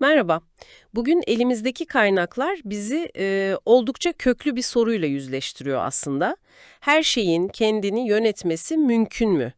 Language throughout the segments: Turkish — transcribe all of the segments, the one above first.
Merhaba. Bugün elimizdeki kaynaklar bizi e, oldukça köklü bir soruyla yüzleştiriyor aslında. Her şeyin kendini yönetmesi mümkün mü?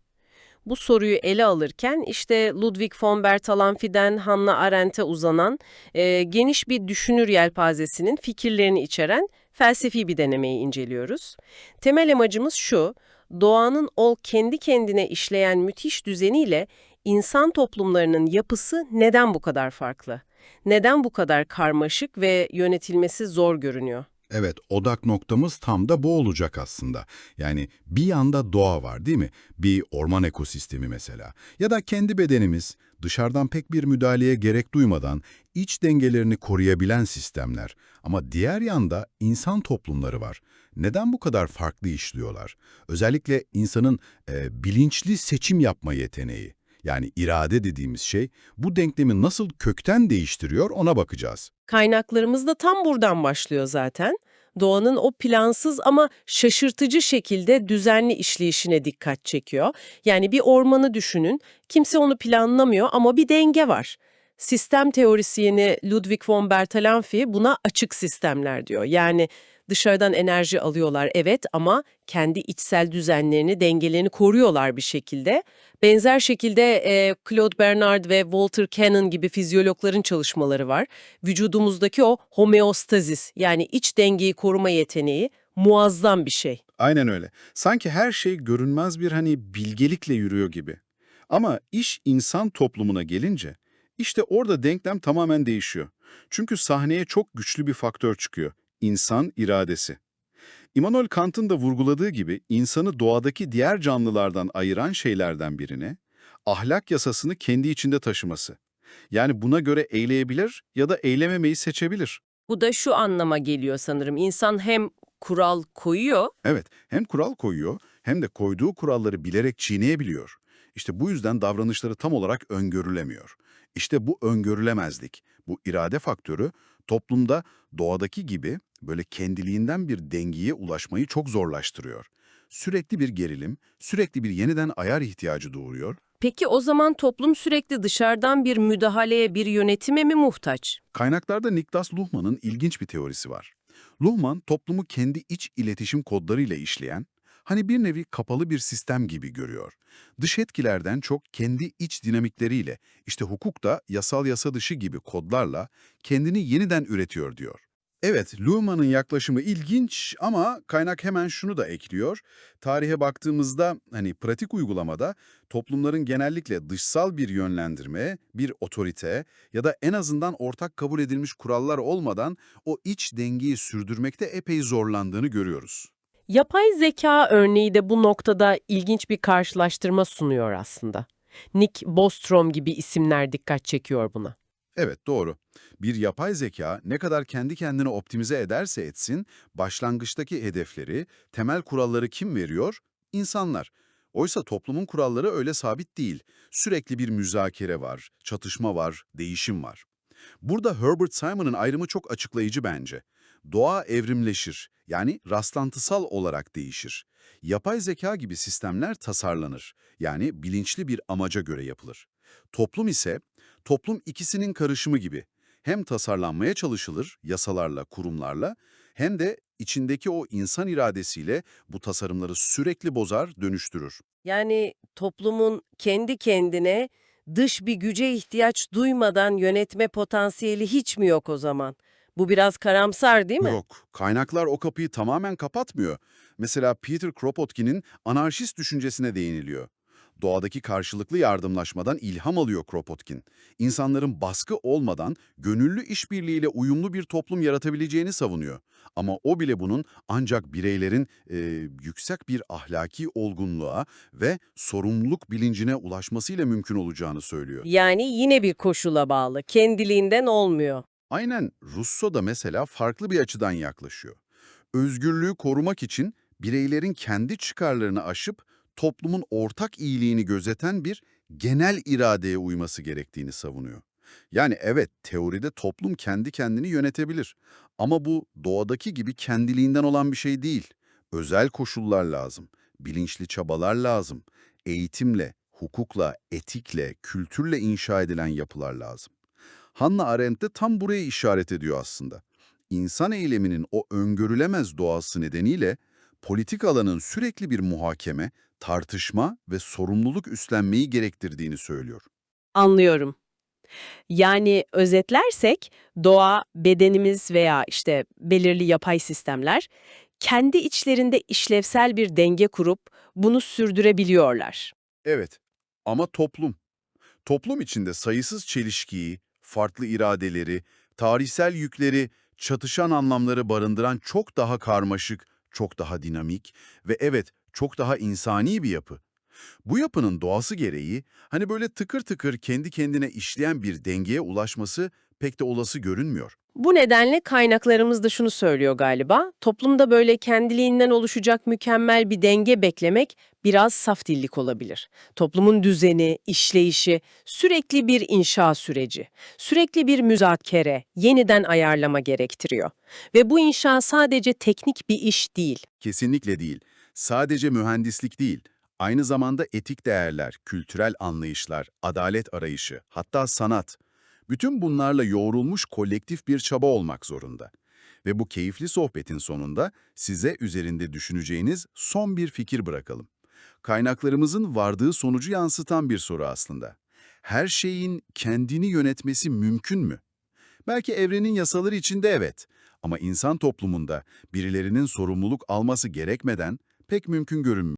Bu soruyu ele alırken işte Ludwig von Bertalanffy'den Hannah Arendt'e uzanan e, geniş bir düşünür yelpazesinin fikirlerini içeren felsefi bir denemeyi inceliyoruz. Temel amacımız şu, doğanın o kendi kendine işleyen müthiş düzeniyle insan toplumlarının yapısı neden bu kadar farklı? Neden bu kadar karmaşık ve yönetilmesi zor görünüyor? Evet, odak noktamız tam da bu olacak aslında. Yani bir yanda doğa var değil mi? Bir orman ekosistemi mesela. Ya da kendi bedenimiz, dışarıdan pek bir müdahaleye gerek duymadan iç dengelerini koruyabilen sistemler. Ama diğer yanda insan toplumları var. Neden bu kadar farklı işliyorlar? Özellikle insanın e, bilinçli seçim yapma yeteneği. Yani irade dediğimiz şey bu denklemi nasıl kökten değiştiriyor ona bakacağız. Kaynaklarımız da tam buradan başlıyor zaten. Doğanın o plansız ama şaşırtıcı şekilde düzenli işleyişine dikkat çekiyor. Yani bir ormanı düşünün, kimse onu planlamıyor ama bir denge var. Sistem teorisyeni Ludwig von Bertalanffy buna açık sistemler diyor. Yani dışarıdan enerji alıyorlar evet ama kendi içsel düzenlerini, dengelerini koruyorlar bir şekilde. Benzer şekilde e, Claude Bernard ve Walter Cannon gibi fizyologların çalışmaları var. Vücudumuzdaki o homeostazis yani iç dengeyi koruma yeteneği muazzam bir şey. Aynen öyle. Sanki her şey görünmez bir hani bilgelikle yürüyor gibi. Ama iş insan toplumuna gelince işte orada denklem tamamen değişiyor. Çünkü sahneye çok güçlü bir faktör çıkıyor. İnsan iradesi. Immanuel Kant'ın da vurguladığı gibi insanı doğadaki diğer canlılardan ayıran şeylerden birine ahlak yasasını kendi içinde taşıması. Yani buna göre eyleyebilir ya da eylememeyi seçebilir. Bu da şu anlama geliyor sanırım. İnsan hem kural koyuyor Evet, hem kural koyuyor hem de koyduğu kuralları bilerek çiğneyebiliyor. İşte bu yüzden davranışları tam olarak öngörülemiyor. İşte bu öngörülemezlik, bu irade faktörü toplumda doğadaki gibi böyle kendiliğinden bir dengeye ulaşmayı çok zorlaştırıyor. Sürekli bir gerilim, sürekli bir yeniden ayar ihtiyacı doğuruyor. Peki o zaman toplum sürekli dışarıdan bir müdahaleye, bir yönetime mi muhtaç? Kaynaklarda Niklas Luhmann'ın ilginç bir teorisi var. Luhmann, toplumu kendi iç iletişim kodlarıyla işleyen, hani bir nevi kapalı bir sistem gibi görüyor. Dış etkilerden çok kendi iç dinamikleriyle, işte hukuk da yasal yasa dışı gibi kodlarla kendini yeniden üretiyor diyor. Evet, Luhmann'ın yaklaşımı ilginç ama kaynak hemen şunu da ekliyor. Tarihe baktığımızda hani pratik uygulamada toplumların genellikle dışsal bir yönlendirme, bir otorite ya da en azından ortak kabul edilmiş kurallar olmadan o iç dengeyi sürdürmekte epey zorlandığını görüyoruz. Yapay zeka örneği de bu noktada ilginç bir karşılaştırma sunuyor aslında. Nick Bostrom gibi isimler dikkat çekiyor buna. Evet doğru. Bir yapay zeka ne kadar kendi kendini optimize ederse etsin, başlangıçtaki hedefleri, temel kuralları kim veriyor? İnsanlar. Oysa toplumun kuralları öyle sabit değil. Sürekli bir müzakere var, çatışma var, değişim var. Burada Herbert Simon'ın ayrımı çok açıklayıcı bence. Doğa evrimleşir, yani rastlantısal olarak değişir. Yapay zeka gibi sistemler tasarlanır, yani bilinçli bir amaca göre yapılır. Toplum ise, toplum ikisinin karışımı gibi. Hem tasarlanmaya çalışılır yasalarla, kurumlarla, hem de içindeki o insan iradesiyle bu tasarımları sürekli bozar, dönüştürür. Yani toplumun kendi kendine dış bir güce ihtiyaç duymadan yönetme potansiyeli hiç mi yok o zaman? Bu biraz karamsar değil mi? Yok, kaynaklar o kapıyı tamamen kapatmıyor. Mesela Peter Kropotkin'in anarşist düşüncesine değiniliyor. Doğadaki karşılıklı yardımlaşmadan ilham alıyor Kropotkin. İnsanların baskı olmadan gönüllü işbirliğiyle uyumlu bir toplum yaratabileceğini savunuyor. Ama o bile bunun ancak bireylerin e, yüksek bir ahlaki olgunluğa ve sorumluluk bilincine ulaşmasıyla mümkün olacağını söylüyor. Yani yine bir koşula bağlı, kendiliğinden olmuyor. Aynen Russo da mesela farklı bir açıdan yaklaşıyor. Özgürlüğü korumak için bireylerin kendi çıkarlarını aşıp toplumun ortak iyiliğini gözeten bir genel iradeye uyması gerektiğini savunuyor. Yani evet teoride toplum kendi kendini yönetebilir ama bu doğadaki gibi kendiliğinden olan bir şey değil. Özel koşullar lazım, bilinçli çabalar lazım, eğitimle, hukukla, etikle, kültürle inşa edilen yapılar lazım. Hannah Arendt de tam buraya işaret ediyor aslında. İnsan eyleminin o öngörülemez doğası nedeniyle politik alanın sürekli bir muhakeme, tartışma ve sorumluluk üstlenmeyi gerektirdiğini söylüyor. Anlıyorum. Yani özetlersek doğa, bedenimiz veya işte belirli yapay sistemler kendi içlerinde işlevsel bir denge kurup bunu sürdürebiliyorlar. Evet ama toplum. Toplum içinde sayısız çelişkiyi, farklı iradeleri, tarihsel yükleri, çatışan anlamları barındıran çok daha karmaşık, çok daha dinamik ve evet çok daha insani bir yapı. Bu yapının doğası gereği hani böyle tıkır tıkır kendi kendine işleyen bir dengeye ulaşması pek de olası görünmüyor. Bu nedenle kaynaklarımız da şunu söylüyor galiba. Toplumda böyle kendiliğinden oluşacak mükemmel bir denge beklemek biraz saf dillik olabilir. Toplumun düzeni, işleyişi sürekli bir inşa süreci, sürekli bir müzakere, yeniden ayarlama gerektiriyor. Ve bu inşa sadece teknik bir iş değil. Kesinlikle değil. Sadece mühendislik değil. Aynı zamanda etik değerler, kültürel anlayışlar, adalet arayışı, hatta sanat. Bütün bunlarla yoğrulmuş kolektif bir çaba olmak zorunda. Ve bu keyifli sohbetin sonunda size üzerinde düşüneceğiniz son bir fikir bırakalım. Kaynaklarımızın vardığı sonucu yansıtan bir soru aslında. Her şeyin kendini yönetmesi mümkün mü? Belki evrenin yasaları içinde evet ama insan toplumunda birilerinin sorumluluk alması gerekmeden pek mümkün görünmüyor.